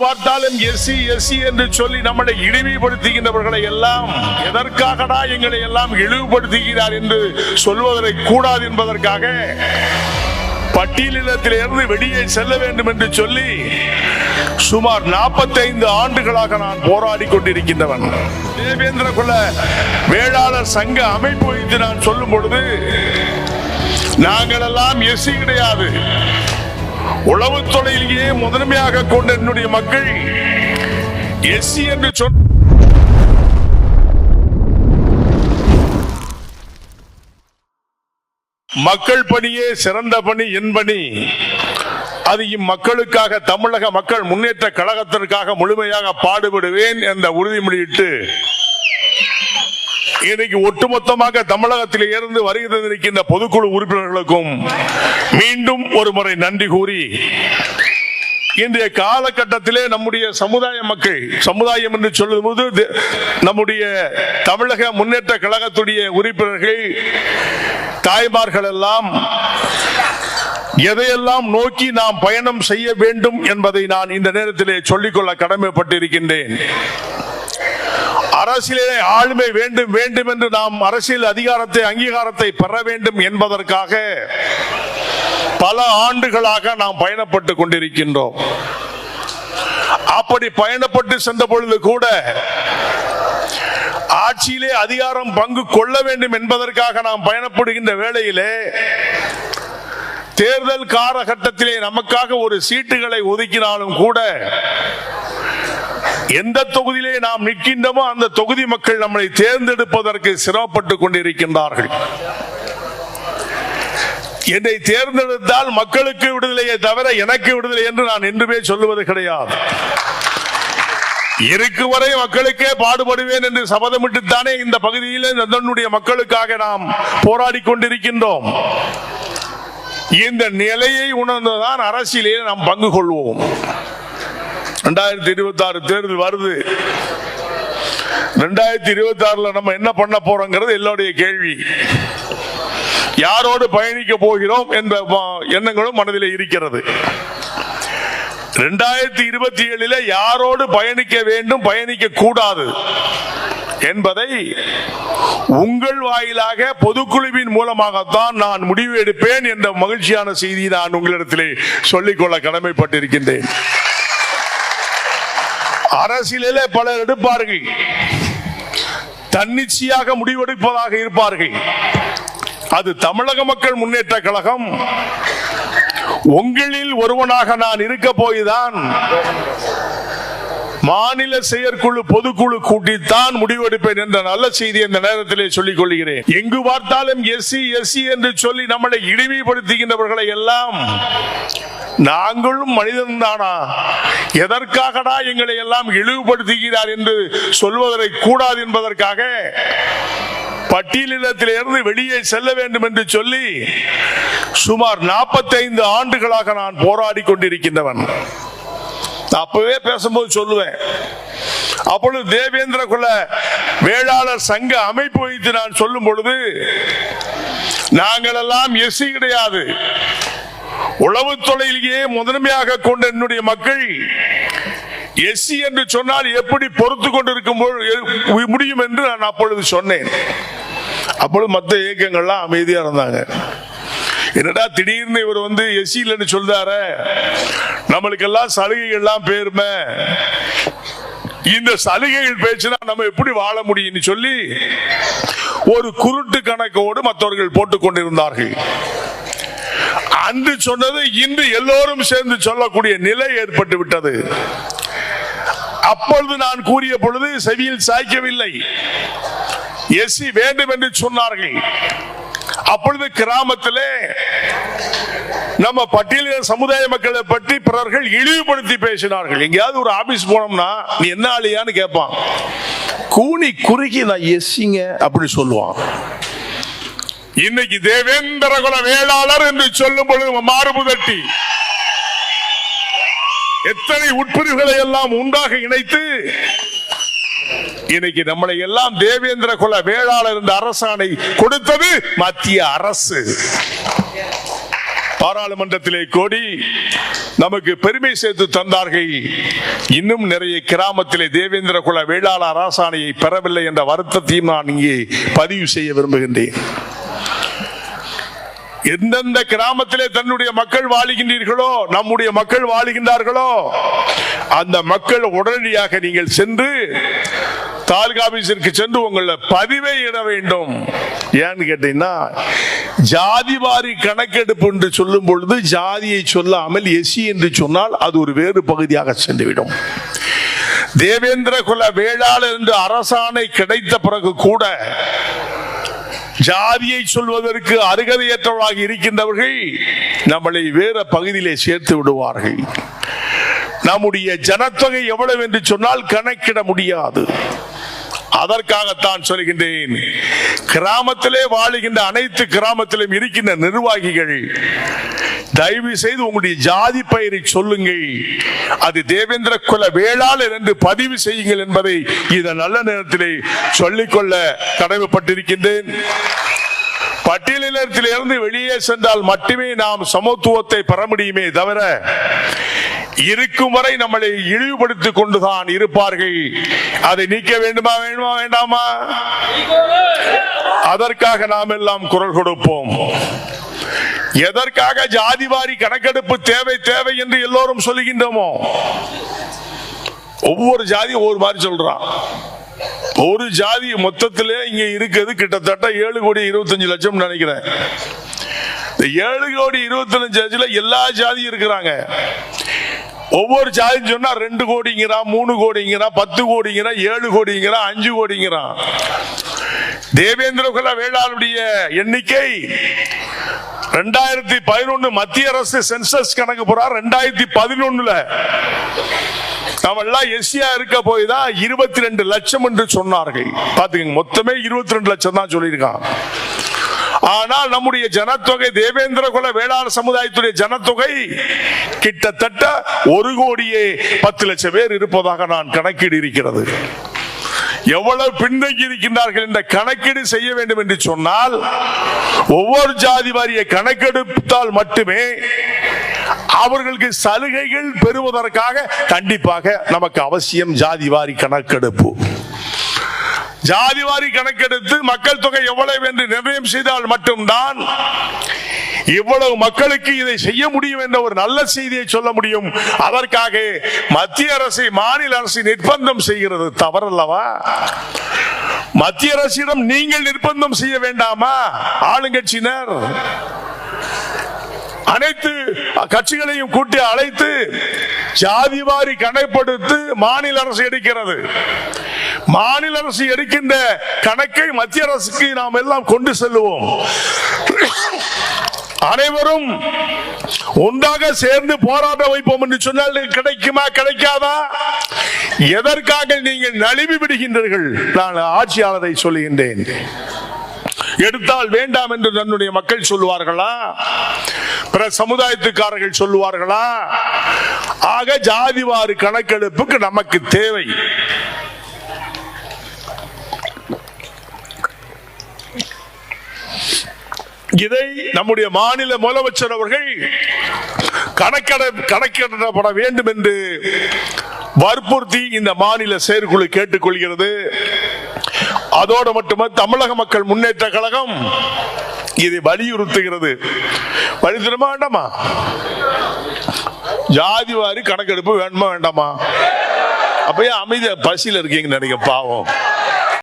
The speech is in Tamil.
பார்த்தாலும் எஸ்சி எஸ்சி என்று சொல்லி நம்மளை இழிவுபடுத்துகின்றவர்களை எல்லாம் எதற்காகடா எங்களை எல்லாம் இழிவுபடுத்துகிறார் என்று சொல்வதற்கு கூடாது என்பதற்காக பட்டியலினத்திலிருந்து வெளியே செல்ல வேண்டும் என்று சொல்லி சுமார் 45 ஆண்டுகளாக நான் போராடி கொண்டிருக்கின்றவன். தேவேந்திர குல வேளாளர் சங்க அமைப்பு வைத்து நான் சொல்லும் பொழுது நாங்கள் எல்லாம் எஸ்சி கிடையாது. உழவு தொழிலையே முதன்மையாக கொண்ட என்னுடைய மக்கள் எஸ்சி என்று சொன்ன மக்கள் பணியே சிறந்த பணி என் பணி. அது இம்மக்களுக்காக தமிழக மக்கள் முன்னேற்ற கழகத்திற்காக முழுமையாக பாடுபடுவேன் என்ற உறுதிமொழியிட்டு இன்னைக்கு ஒட்டுமொத்தமாக தமிழகத்தில் இருந்து வருகை இருக்கின்ற பொதுக்குழு உறுப்பினர்களுக்கும் மீண்டும் ஒரு முறை நன்றி கூறி இன்றைய காலகட்டத்திலே நம்முடைய சமுதாய மக்கள் சமுதாயம் என்று சொல்லும்போது போது நம்முடைய தமிழக முன்னேற்ற கழகத்துடைய உறுப்பினர்கள் தாய்மார்கள் எல்லாம் எதையெல்லாம் நோக்கி நாம் பயணம் செய்ய வேண்டும் என்பதை நான் இந்த நேரத்திலே சொல்லிக்கொள்ள கடமைப்பட்டிருக்கின்றேன். அரசியலே ஆளுமை வேண்டும் வேண்டும் என்று நாம் அரசியல் அதிகாரத்தை அங்கீகாரத்தை பெற வேண்டும் என்பதற்காக பல ஆண்டுகளாக நாம் பயணப்பட்டு கொண்டிருக்கின்றோம். அப்படி பயணப்பட்டு சென்ற பொழுது கூட ஆட்சியிலே அதிகாரம் பங்கு கொள்ள வேண்டும் என்பதற்காக நாம் பயணப்படுகின்ற வேளையிலே தேர்தல் காலகட்டத்திலே நமக்காக ஒரு சீட்டுகளை ஒதுக்கினாலும் கூட எந்த தொகுதியிலே நாம் நிற்கின்றமோ அந்த தொகுதி மக்கள் நம்மளை தேர்ந்தெடுப்பதற்கு சிரமப்பட்டுக் கொண்டிருக்கின்றார்கள். என்னை தேர்ந்தெடுத்தால் மக்களுக்கு விடுதலையை தவிர எனக்கு விடுதலை என்று நான் என்றுமே சொல்லுவது கிடையாது. இருக்கு வரை மக்களுக்கே பாடுபடுவேன் என்று சபதமிட்டுத்தானே இந்த பகுதியில் தன்னுடைய மக்களுக்காக நாம் போராடி கொண்டிருக்கின்றோம். இந்த நிலையை உணர்ந்துதான் அரசியலே நாம் பங்கு கொள்வோம். ரெண்டாயிரத்தி இருபத்தி ஆறு தேர்தல் வருது. ரெண்டாயிரத்தி இருபத்தி ஆறுல நம்ம என்ன பண்ண போறோங்கிறது எல்லோருடைய கேள்வி. யாரோடு பயணிக்க போகிறோம் என்ற எண்ணங்களும் மனதில் இருக்கிறது. ரெண்டாயிரத்தி இருபத்தி ஏழில யாரோடு பயணிக்க வேண்டும் பயணிக்க கூடாது என்பதை உங்கள் வாயிலாக பொதுக்குழுவின் மூலமாகத்தான் நான் முடிவு எடுப்பேன் என்ற மகிழ்ச்சியான செய்தியை நான் உங்களிடத்திலே சொல்லிக்கொள்ள கடமைப்பட்டிருக்கின்றேன். அரசியலிலே பலர் எடுப்பார்கள். தன்னிச்சையாக முடிவெடுப்பதாக இருப்பார்கள். அது தமிழக மக்கள் முன்னேற்ற கழகம். உங்களில் ஒருவனாக நான் இருக்க போய்தான் மாநில செயற்குழு பொதுக்குழு கூட்டித்தான் முடிவெடுப்பேன் என்ற நல்ல செய்தி இந்த நேரத்திலே சொல்லிக் கொள்கிறேன். எங்கு பார்த்தாலும் எஸ்சி எஸ்சி என்று சொல்லி நம்மளை இழிவுபடுத்துகின்றவர்களை எல்லாம் நாங்களும் மனிதன் தானா? எதற்காகடா எங்களை எல்லாம் இழிவுபடுத்துகிறார் என்று சொல்வதற்கு கூடாது என்பதற்காக பட்டியலிடத்திலிருந்து வெளியே செல்ல வேண்டும் என்று சொல்லி சுமார் 45 ஆண்டுகளாக நான் போராடி கொண்டிருக்கின்றவன். அப்பவே பேசும்போது சொல்லுவேன். அப்பொழுது தேவேந்திர குல வேளாளர் சங்க அமைப்பு வைத்து நான் சொல்லும் பொழுது நாங்கள் எல்லாம் எஸ்சி கிடையாது. உளவு தொழிலையே முதன்மையாக கொண்ட என்னுடைய மக்கள் எஸ்சி என்று சொன்னால் எப்படி பொறுத்து கொண்டிருக்கும் முடியும் என்று நான் அப்பொழுது சொன்னேன். அப்பொழுது மற்ற இயக்கங்கள்லாம் அமைதியா இருந்தாங்க. என்னடா திடீர்னு இவர் வந்து எஸ்சி இல்லைன்னு நம்மளுக்கு எல்லாம் சலுகைகள்லாம் பேருமே இந்த சலுகைகள் பேச்சுனா நம்ம எப்படி வாழ முடியும்னு சொல்லி ஒரு குருட்டு கணக்கோடு மற்றவர்கள் போட்டுக் கொண்டிருந்தார்கள். அன்று சொன்னது இன்று எல்லோரும் சேர்ந்து சொல்லக்கூடிய நிலை ஏற்பட்டு விட்டது. அப்பொழுது நான் கூறிய பொழுது செவியில் சாய்க்கவில்லை. எஸ்சி வேண்டும் என்று சொன்னார்கள். அப்பொழுது கிராமத்திலே நம்ம பட்டியலின சமுதாய மக்களை பற்றி பிறர்கள் இழிவுபடுத்தி பேசினார்கள். எங்கேயாவது ஒரு ஆபீஸ் போனோம்னா நீ என்ன ஆளியான்னு கேட்பான். கூனி குறுகி நான் எஸ்சிங்க அப்படி சொல்லுவான். இன்னைக்கு தேவேந்திர குல வேளாளர் என்று சொல்லும் பொழுது மாறுபுதட்டி எத்தனை உட்பிரிவுகளை எல்லாம் உண்டாக இணைத்து இன்னைக்கு நம்மளை எல்லாம் தேவேந்திர குல வேளாளர் இருந்த அரசாணை கொடுத்தது மத்திய அரசு. பாராளுமன்றத்திலே கோடி நமக்கு பெருமை சேர்த்து தந்தார்கள். இன்னும் நிறைய கிராமத்திலே தேவேந்திர குல வேளாள அரசாணையை பெறவில்லை என்ற வருத்தத்தையும் நான் இங்கே பதிவு செய்ய விரும்புகின்றேன். எந்தெந்த கிராமத்திலே தன்னுடைய மக்கள் வாழுகின்றீர்களோ நம்முடைய மக்கள் வாழுகின்றார்களோ அந்த மக்கள் உடனடியாக நீங்கள் சென்று தாலுகா ஆபீஸிற்கு சென்று உங்களை பதிவை இட வேண்டும். ஏன்னு கேட்டீங்கன்னா ஜாதி வாரி கணக்கெடுப்பு என்று சொல்லும் பொழுது ஜாதியை சொல்லாமல் எசி என்று சொன்னால் அது ஒரு வேறு பகுதியாக சென்றுவிடும். தேவேந்திர குல வேளாளர் என்று அரசாணை கிடைத்த பிறகு கூட ஜாதியை சொல்வதற்கு அருகதையற்றவர்களாக இருக்கின்றவர்கள் நம்மளை வேற பகுதியிலே சேர்த்து விடுவார்கள். நம்முடைய ஜனத்தொகை எவ்வளவு என்று சொன்னால் கணக்கிட முடியாது. அதற்காகத்தான் சொல்கின்றேன். கிராமத்திலே வாழுகின்ற அனைத்து கிராமத்திலும் இருக்கின்ற நிர்வாகிகள் தயவு செய்து உங்களுடைய ஜாதி பெயரை சொல்லுங்கள். அது தேவேந்திர குல வேளாளர் என்று பதிவு செய்யுங்கள் என்பதை இந்த நல்ல நேரத்திலே சொல்லிக்கொள்ள கடமைப்பட்டிருக்கின்றேன். பட்டியலினத்திலிருந்து வெளியே சென்றால் மட்டுமே நாம் சமத்துவத்தை பெற முடியுமே தவிர இருக்கும் வரை நம்மளை இழிவுபடுத்திக் கொண்டுதான் இருப்பார்கள். அதை நீக்க வேண்டுமா வேண்டுமா வேண்டாமா? அதற்காக நாம் எல்லாம் குரல் கொடுப்போம். எதற்காக ஜாதிவாரி கணக்கெடுப்பு தேவை தேவை என்று எல்லோரும் சொல்லுகின்றோமோ? ஒவ்வொரு ஜாதி ஒவ்வொரு மாதிரி சொல்றான். ஒரு ஜாதி மொத்தத்திலே இங்க இருக்குது கிட்டத்தட்ட ஏழு கோடி இருபத்தஞ்சு லட்சம் நினைக்கிறேன். இந்த ஏழு கோடி இருபத்தஞ்சு லட்சத்துல எல்லா ஜாதியும் இருக்கிறாங்க. ஒவ்வொரு ஜாதியும் சொன்னா ரெண்டு கோடிங்கிறான் மூணு கோடிங்கிறான் பத்து கோடிங்கிறான் ஏழு கோடிங்கிறான் அஞ்சு கோடிங்கிறான் தேவேந்திர குல வேளாளுடைய எண்ணிக்கை ரெண்டாயிரத்தி பதினொன்னு மத்திய அரசு சென்சஸ் கணக்கு போறா ரெண்டாயிரத்தி பதினொன்னுல. அவெல்லாம் எஸ்சியா இருக்க போய் தான் இருபத்தி ரெண்டு லட்சம் என்று சொன்னார்கள். பாத்துக்கங்க மொத்தமே இருபத்தி ரெண்டு லட்சம் தான் சொல்லியிருக்கான். ஆனால் நம்முடைய ஜனத்தொகை தேவேந்திர குல வேளாண் சமுதாயத்துடைய ஜனத்தொகை கிட்டத்தட்ட ஒரு கோடியே பத்து லட்சம் பேர் இருப்பதாக நான் கணக்கீடு இருக்கிறது எவ்வளவு பின்தங்கி இருக்கின்றார்கள் என்ற கணக்கீடு செய்ய வேண்டும் என்று சொன்னால் ஒவ்வொரு ஜாதி வாரிய கணக்கெடுத்தால் மட்டுமே அவர்களுக்கு சலுகைகள் பெறுவதற்காக கண்டிப்பாக நமக்கு அவசியம் ஜாதி வாரி கணக்கெடுப்பு. ஜாதி வாரி கணக்கெடுத்து மக்கள் தொகை எவ்வளவு என்று நிர்ணயம் செய்தால் மட்டும்தான் இவ்வளவு மக்களுக்கு இதை செய்ய முடியும் என்ற ஒரு நல்ல செய்தியை சொல்ல முடியும். அதற்காக மத்திய அரசை மாநில அரசு நிர்பந்தம் செய்கிறது. தவறல்லவா? மத்திய அரசிடம் நீங்கள் நிர்பந்தம் செய்ய வேண்டாமா? ஆளுங்கட்சியினர் அனைத்து கட்சிகளையும் கூட்டி அழைத்து ஜாதிவாரி கணக்கெடுத்து மாநில அரசு எடுக்கிறது. மாநில அரசு எடுக்கின்ற கணக்கை மத்திய அரசுக்கு நாம் எல்லாம் கொண்டு செல்லுவோம். அனைவரும் ஒன்றாக சேர்ந்து போராட வைப்போம் என்று சொன்னால் கிடைக்குமா கிடைக்காதா? எதற்காக நீங்கள் நழுவி விடுகின்றீர்கள்? நான் ஆட்சியாளரை சொல்லுகின்றேன். எடுத்தால் வேண்டாம் என்று தன்னுடைய மக்கள் சொல்லுவார்களா? பிற சமுதாயத்துக்காரர்கள் சொல்லுவார்களா? ஆக ஜாதிவாறு கணக்கெடுப்புக்கு நமக்கு தேவை. இதை நம்முடைய மாநில முதலமைச்சர் அவர்கள் கணக்கெட கணக்கிடப்பட வேண்டும் என்று வற்புறுத்தி இந்த மாநில செயற்குழு கேட்டுக்கொள்கிறது. அதோடு மட்டுமல்ல தமிழக மக்கள் முன்னேற்ற கழகம் இதை வலியுறுத்துகிறது. வலியுறுத்தமா வேண்டாமா? ஜாதி வாரி கணக்கெடுப்பு வேணுமா வேண்டாமா? அப்பயே அமைதியா பசியில் இருக்கீங்க நினைக்க பாவம்.